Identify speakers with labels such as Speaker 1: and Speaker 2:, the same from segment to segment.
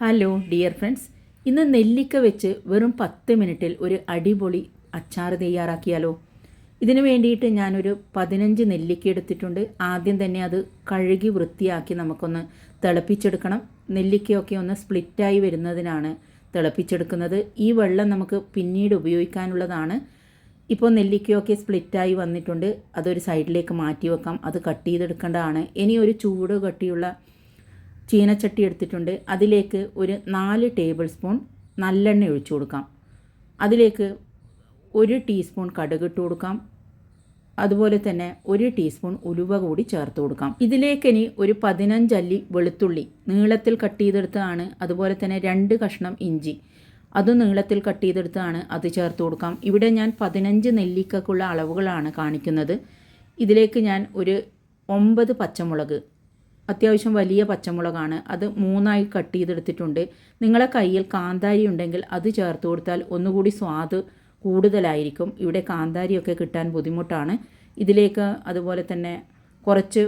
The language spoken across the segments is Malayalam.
Speaker 1: ഹലോ ഡിയർ ഫ്രണ്ട്സ് ഇന്ന് നെല്ലിക്ക വെച്ച് വെറും പത്ത് മിനിറ്റിൽ ഒരു അടിപൊളി അച്ചാർ തയ്യാറാക്കിയാലോ? ഇതിനു വേണ്ടിയിട്ട് ഞാനൊരു പതിനഞ്ച് നെല്ലിക്ക എടുത്തിട്ടുണ്ട്. ആദ്യം തന്നെ അത് കഴുകി വൃത്തിയാക്കി നമുക്കൊന്ന് തിളപ്പിച്ചെടുക്കണം. നെല്ലിക്കയൊക്കെ ഒന്ന് സ്പ്ലിറ്റായി വരുന്നതിനാണ് തിളപ്പിച്ചെടുക്കുന്നത്. ഈ വെള്ളം നമുക്ക് പിന്നീട് ഉപയോഗിക്കാനുള്ളതാണ്. ഇപ്പോൾ നെല്ലിക്കയൊക്കെ സ്പ്ലിറ്റായി വന്നിട്ടുണ്ട്. അതൊരു സൈഡിലേക്ക് മാറ്റി വെക്കാം. അത് കട്ട് ചെയ്തെടുക്കേണ്ടതാണ്. ഇനി ഒരു ചൂട് കട്ടിയുള്ള ചീനച്ചട്ടി എടുത്തിട്ടുണ്ട്. അതിലേക്ക് ഒരു നാല് ടേബിൾ സ്പൂൺ നല്ലെണ്ണ ഒഴിച്ചു കൊടുക്കാം. അതിലേക്ക് ഒരു ടീസ്പൂൺ കടുക് ഇട്ട് കൊടുക്കാം. അതുപോലെ തന്നെ ഒരു ടീസ്പൂൺ ഉലുവ കൂടി ചേർത്ത് കൊടുക്കാം. ഇതിലേക്ക് ഇനി ഒരു പതിനഞ്ചല്ലി വെളുത്തുള്ളി നീളത്തിൽ കട്ട് ചെയ്തെടുത്തതാണ്. അതുപോലെ തന്നെ രണ്ട് കഷ്ണം ഇഞ്ചി. അതും നീളത്തിൽ കട്ട് ചെയ്തെടുത്താണ് അത് ചേർത്ത് കൊടുക്കാം. ഇവിടെ ഞാൻ പതിനഞ്ച് നെല്ലിക്കക്കുള്ള അളവുകളാണ് കാണിക്കുന്നത്. ഇതിലേക്ക് ഞാൻ ഒരു ഒമ്പത് പച്ചമുളക് അത്യാവശ്യം വലിയ പച്ചമുളകാണ്. അത് മൂന്നായി കട്ട് ചെയ്തെടുത്തിട്ടുണ്ട്. നിങ്ങളെ കയ്യിൽ കാന്താരി ഉണ്ടെങ്കിൽ അത് ചേർത്ത് കൊടുത്താൽ ഒന്നുകൂടി സ്വാദ് കൂടുതലായിരിക്കും. ഇവിടെ കാന്താരിയൊക്കെ കിട്ടാൻ ബുദ്ധിമുട്ടാണ്. ഇതിലേക്ക് അതുപോലെ തന്നെ കുറച്ച്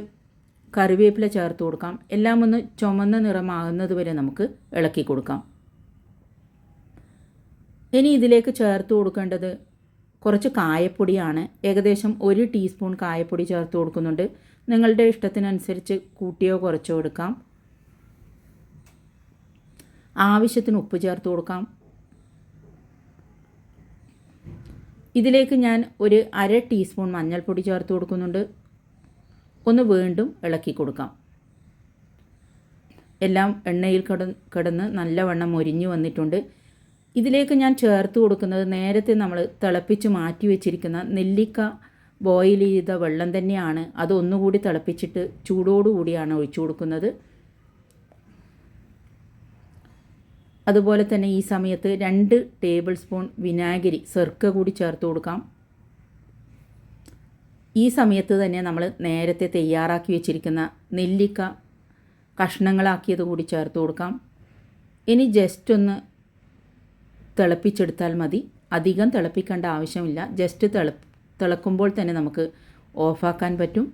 Speaker 1: കറിവേപ്പില ചേർത്ത് കൊടുക്കാം. എല്ലാം ഒന്ന് ചുമന്ന നിറമാകുന്നത് വരെ നമുക്ക് ഇളക്കി കൊടുക്കാം. ഇനി ഇതിലേക്ക് ചേർത്ത് കൊടുക്കേണ്ടത് കുറച്ച് കായപ്പൊടിയാണ്. ഏകദേശം ഒരു ടീസ്പൂൺ കായപ്പൊടി ചേർത്ത് കൊടുക്കുന്നുണ്ട്. നിങ്ങളുടെ ഇഷ്ടത്തിനനുസരിച്ച് കൂട്ടിയോ കുറച്ചോ എടുക്കാം. ആവശ്യത്തിന് ഉപ്പ് ചേർത്ത് കൊടുക്കാം. ഇതിലേക്ക് ഞാൻ ഒരു അര ടീസ്പൂൺ മഞ്ഞൾപ്പൊടി ചേർത്ത് കൊടുക്കുന്നുണ്ട്. ഒന്ന് വീണ്ടും ഇളക്കി കൊടുക്കാം. എല്ലാം എണ്ണയിൽ കിട കിടന്ന് നല്ലവണ്ണം മൊരിഞ്ഞു വന്നിട്ടുണ്ട്. ഇതിലേക്ക് ഞാൻ ചേർത്ത് കൊടുക്കുന്നത് നേരത്തെ നമ്മൾ തിളപ്പിച്ച് മാറ്റി വെച്ചിരിക്കുന്ന നെല്ലിക്ക ബോയിൽ ചെയ്ത വെള്ളം തന്നെയാണ്. അതൊന്നുകൂടി തിളപ്പിച്ചിട്ട് ചൂടോടുകൂടിയാണ് ഒഴിച്ചു കൊടുക്കുന്നത്. അതുപോലെ തന്നെ ഈ സമയത്ത് രണ്ട് ടേബിൾ സ്പൂൺ വിനാഗിരി സെർക്ക കൂടി ചേർത്ത് കൊടുക്കാം. ഈ സമയത്ത് തന്നെ നമ്മൾ നേരത്തെ തയ്യാറാക്കി വെച്ചിരിക്കുന്ന നെല്ലിക്ക കഷ്ണങ്ങളാക്കിയത് കൂടി ചേർത്ത് കൊടുക്കാം. ഇനി ജസ്റ്റ് ഒന്ന് തിളപ്പിച്ചെടുത്താൽ മതി. അധികം തിളപ്പിക്കേണ്ട ആവശ്യമില്ല. ജസ്റ്റ് തിള തിളക്കുമ്പോൾ തന്നെ നമുക്ക് ഓഫാക്കാൻ പറ്റും.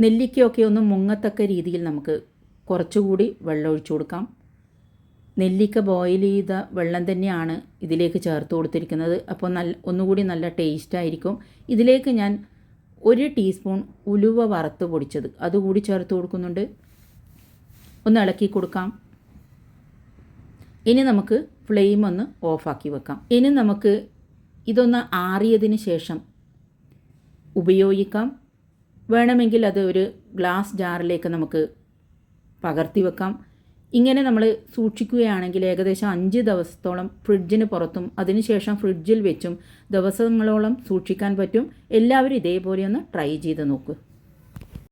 Speaker 1: നെല്ലിക്കയൊക്കെ ഒന്ന് മുങ്ങത്തക്ക രീതിയിൽ നമുക്ക് കുറച്ചുകൂടി വെള്ളം ഒഴിച്ചു കൊടുക്കാം. നെല്ലിക്ക ബോയിൽ ചെയ്ത വെള്ളം തന്നെയാണ് ഇതിലേക്ക് ചേർത്ത് കൊടുത്തിരിക്കുന്നത്. അപ്പോൾ നല്ല ഒന്നുകൂടി നല്ല ടേസ്റ്റ് ആയിരിക്കും. ഇതിലേക്ക് ഞാൻ ഒരു ടീസ്പൂൺ ഉലുവ വറുത്ത് പൊടിച്ചത്. അതുകൂടി ചേർത്ത് കൊടുക്കുന്നുണ്ട്. ഒന്ന് ഇളക്കി കൊടുക്കാം. ഇനി നമുക്ക് ഫ്ലെയിം ഒന്ന് ഓഫാക്കി വെക്കാം. ഇനി നമുക്ക് ഇതൊന്ന് ആറിയതിന് ശേഷം ഉപയോഗിക്കാം. വേണമെങ്കിൽ അത് ഒരു ഗ്ലാസ് ജാറിലേക്ക് നമുക്ക് പകർത്തി വെക്കാം. ഇങ്ങനെ നമ്മൾ സൂക്ഷിക്കുകയാണെങ്കിൽ ഏകദേശം അഞ്ച് ദിവസത്തോളം ഫ്രിഡ്ജിന് പുറത്തും അതിനുശേഷം ഫ്രിഡ്ജിൽ വെച്ചും ദിവസങ്ങളോളം സൂക്ഷിക്കാൻ പറ്റും. എല്ലാവരും ഇതേപോലെ ഒന്ന് ട്രൈ ചെയ്ത് നോക്കൂ.